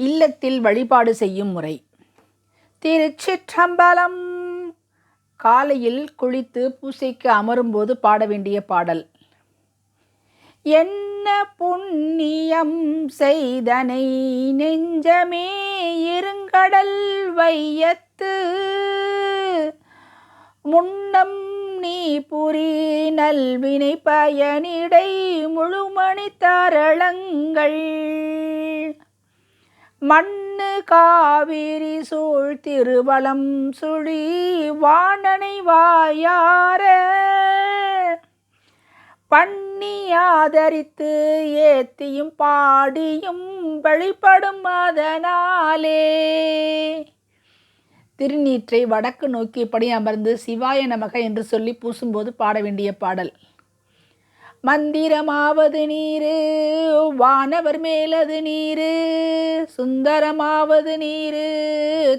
இல்லத்தில் வழிபாடு செய்யும் முறை. திருச்சிற்றம்பலம். காலையில் குளித்து பூசைக்கு அமரும்போது பாட வேண்டிய பாடல். என்ன புண்ணியம் செய்தனை நெஞ்சமே இருங்கடல் வையத்து. முன்னம் நீ புரி நல்வினை பயனிடை முழுமணி தரளங்கள். மண்ணு காவிரி சூழ் திருவளம் சுழி வாணனை வாயார. பண்ணி ஆதரித்து ஏத்தியும் பாடியும் வழிபடும் அதனாலே. திருநீற்றை வடக்கு நோக்கியபடி அமர்ந்து சிவாய நமக என்று சொல்லி பூசும்போது பாட வேண்டிய பாடல். மந்திரமாவது நீரு வானவர் மேலது நீரு சுந்தரமாவது நீரு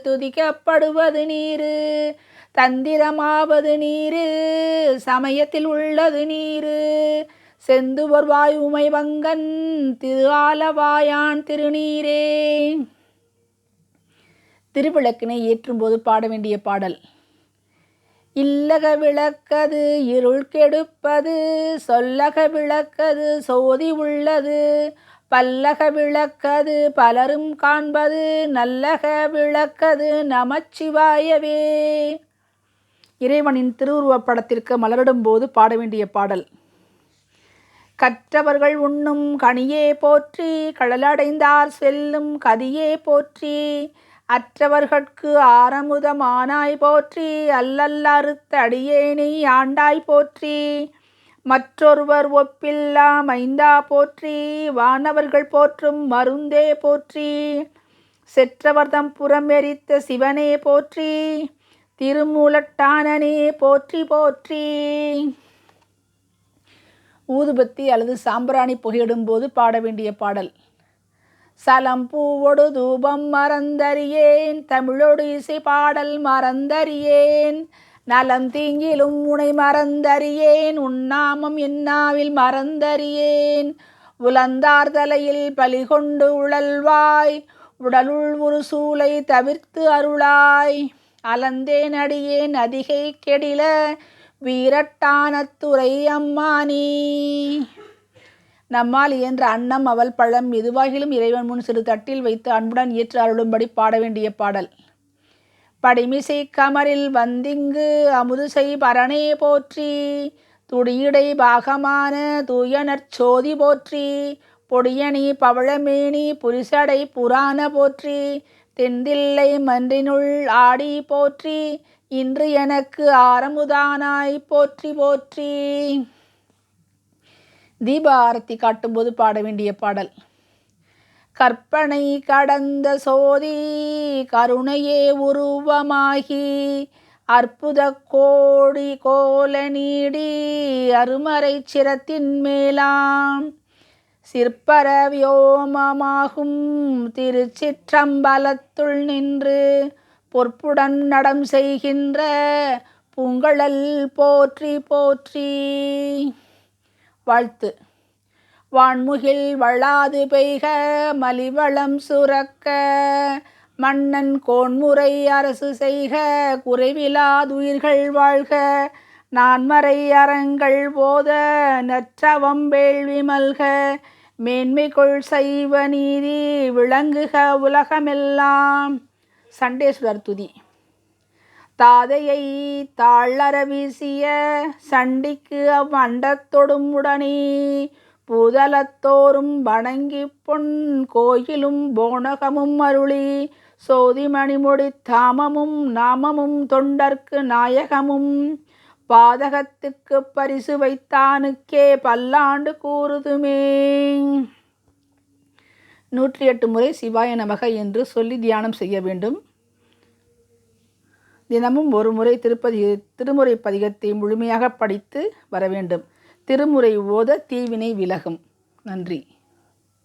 துதிக்கப்படுவது நீரு தந்திரமாவது நீரு சமயத்தில் உள்ளது நீரு. செந்துவர் வாய் உமை வங்கன் திரு ஆலவாயான் திருநீரே. திருவிளக்கினை ஏற்றும்போது பாட வேண்டிய பாடல். இல்லக விளக்கது இருள் கெடுப்பது சொல்லக விளக்கது சோதி உள்ளது. பல்லக விளக்கது பலரும் காண்பது நல்லக விளக்கது நமச்சிவாயவே. இறைவனின் திருவுருவப்படத்திற்கு மலரிடும் போது பாட வேண்டிய பாடல். கற்றவர்கள் உண்ணும் கனியே போற்றி கடலடைந்தார் செல்லும் கதியே போற்றி. அற்றவர்கட்கு ஆரமுதமானாய் போற்றி அல்லல்ல அறுத்த அடியேனை ஆண்டாய் போற்றி. மற்றொருவர் ஒப்பில்லா மைந்தா போற்றி வானவர்கள் போற்றும் மருந்தே போற்றி. செற்றவர்தம் புறம் எரித்த சிவனே போற்றி திருமூலட்டானனே போற்றி போற்றி. ஊதுபத்தி அல்லது சாம்பிராணி புகையிடும்போது பாட வேண்டிய பாடல். சலம் பூவொடு தூபம் மறந்தறியேன் தமிழொடு இசை பாடல் மறந்தறியேன். நலம் தீங்கிலும் உனை மறந்தறியேன் உன்னாமம் என்னாவில் மறந்தறியேன். உலந்தார் தலையில் பலி கொண்டு உழல்வாய் உடலுள் ஒரு சூளை தவிர்த்து அருளாய். அலந்தேன் அடியேன் அதிகை கெடில வீரட்டானத்துறை அம்மானி. நம்மால் இயன்ற அன்னம் அவள் பழம் எதுவாகிலும் இறைவன் முன் சிறு தட்டில் வைத்து அன்புடன் ஏற்று அருளும்படி பாட வேண்டிய பாடல். படிமிசை கமரில் வந்திங்கு அமுதுசை பரணே போற்றி துடியடை பாகமான தூயனர் சோதி போற்றி பொடியணி பவழமேனி புரிசடை புராண போற்றி தெந்தில்லை மன்றினுள் ஆடி போற்றி இன்று எனக்கு ஆரமுதானாய் போற்றி போற்றி. தீப ஆரத்தி காட்டும்போது பாட வேண்டிய பாடல். கற்பனை கடந்த சோதி கருணையே உருவமாகி அற்புத கோடி கோல நீடி அருமறை சிரத்தின் மேலாம். சிற்பர வியோமமாகும் திருச்சிற்றம்பலத்துள் நின்று பொற்புடன் நடம் செய்கின்ற பூங்கழல் போற்றி போற்றி. வாழ்த்து. வான்முகில் வளாது பெய்க மலிவளம் சுரக்க மன்னன் கோன்முறை அரசு செய்க குறைவிலாதுயிர்கள் வாழ்க நான்மறை அறங்கள் போத நற்றவம் வேள்வி மல்க மேன்மைக்குள் செய்வ நீதி விளங்குக உலகமெல்லாம். சண்டேஸ்வர் துதி. தாதையை தாழற வீசிய சண்டிக்கு அவ்வண்டத்தொடும் உடனே பூதலத்தோறும் வணங்கி பொன் கோயிலும் போனகமும் அருளி சோதிமணிமுடி தாமமும் நாமமும் தொண்டர்க்கு நாயகமும். பாதகத்துக்கு பரிசு வைத்தானுக்கே பல்லாண்டு கூறுதுமே. நூற்றி எட்டு முறை சிவாய நமக என்று சொல்லி தியானம் செய்ய வேண்டும். தினமும் ஒரு முறை திருப்பதி திருமுறை பதிகத்தை முழுமையாக படித்து வர வேண்டும். திருமுறை ஓத தீவினை விலகும். நன்றி.